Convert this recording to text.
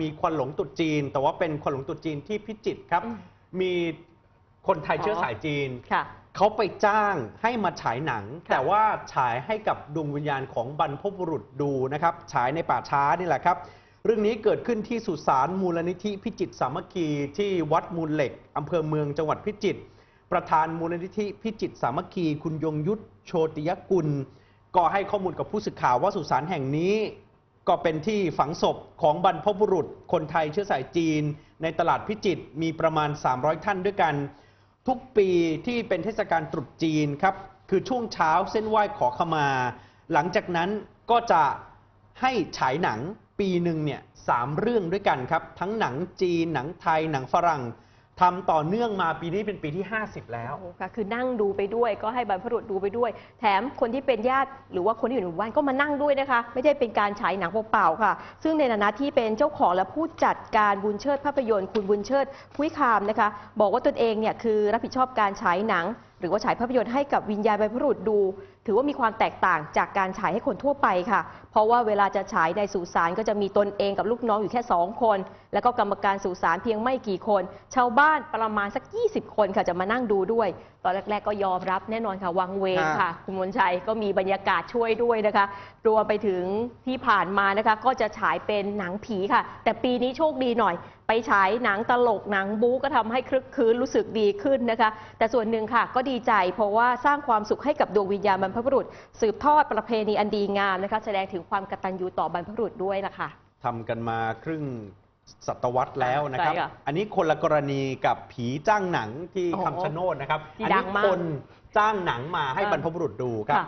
มีควันหลงตรุษจีน แต่ว่าเป็นควันหลงตรุษจีนที่พิจิตรครับอืมมีคนไทยอ๋อเชื้อสายจีนค่ะ เขาไปจ้างให้มาฉายหนังค่ะแต่ว่าฉายให้กับดวงวิญญาณของบรรพบุรุษดูนะครับฉายในป่าช้านี่แหละครับ เรื่องนี้เกิดขึ้นที่สุสานมูลนิธิพิจิตรสามัคคีที่วัดมูลเหล็กอำเภอเมืองจังหวัดพิจิตรประธานมูลนิธิพิจิตรสามัคคี คุณยงยุทธโชติยกุล ก็ให้ข้อมูลกับผู้สื่อข่าวว่าสุสานแห่งนี้ ก็เป็นที่ฝังศพของบรรพบุรุษคนไทยเชื้อสายจีน ในตลาดพิจิตรมีประมาณ 300 ท่านด้วยกัน ทุกปีที่เป็นเทศกาลตรุษจีนครับ คือช่วงเช้าเส้นไหว้ขอขมา หลังจากนั้นก็จะให้ฉายหนังปีหนึ่งเนี่ยสามเรื่องด้วยกันครับ ทั้งหนังจีนหนังไทยหนังฝรั่ง ทำต่อเนื่องมาปีนี้เป็นปีที่ 50 แล้ว โอ้โหค่ะคือนั่งดูไปด้วยก็ให้บรรพบุรุษดูไปด้วย แถมคนที่เป็นญาติหรือว่าคนที่อยู่ในหมู่บ้านก็มานั่งด้วยนะคะ ไม่ได้เป็นการฉายหนังเปล่าๆค่ะ ซึ่งในฐานะที่เป็นเจ้าของและผู้จัดการบุญเชิดภาพยนตร์คุณบุญเชิดพุ้ยคามนะคะ บอกว่าตนเองเนี่ยคือรับผิดชอบการฉายหนัง รือว่าฉายภาพยนตร์ให้กับวิญญาณบรรพบุรุษดู ถือว่ามีความแตกต่างจากการฉายให้คนทั่วไปค่ะ เพราะว่าเวลาจะฉายในสุสานก็จะมีตนเองกับลูกน้องอยู่แค่ 2 คน แล้วก็กรรมการสุสานเพียงไม่กี่คน ชาวบ้านประมาณสัก 20 คนค่ะจะมานั่งดูด้วย ตอนแรก ๆ ก็ยอมรับแน่นอนค่ะ วังเวงค่ะ คุณมนชัยก็มีบรรยากาศช่วยด้วยนะคะรวมไปถึงที่ผ่านมานะคะ ก็จะฉายเป็นหนังผีค่ะ แต่ปีนี้โชคดีหน่อย ไปฉายหนังตลกหนังบู๊ก็ทำให้คลึกคลื้นรู้สึกดีขึ้นนะคะ แต่ส่วนหนึ่งค่ะ ก็ดีใจเพราะว่าสร้างความสุขให้กับดวงวิญญาณบรรพบุรุษ สืบทอดประเพณีอันดีงามนะคะ แสดงถึงความกตัญญูต่อบรรพบุรุษด้วยล่ะค่ะทำกันมาครึ่ง ศตวรรษแล้วนะครับ ใช่ค่ะอันนี้คนละกรณีกับผีจ้างหนังที่โอ้โหคำชะโนดนะครับ ที่อัดันี้งมากคนจ้างหนังมาให้อ่าบรรพบุรุษดูครับ ค่ะ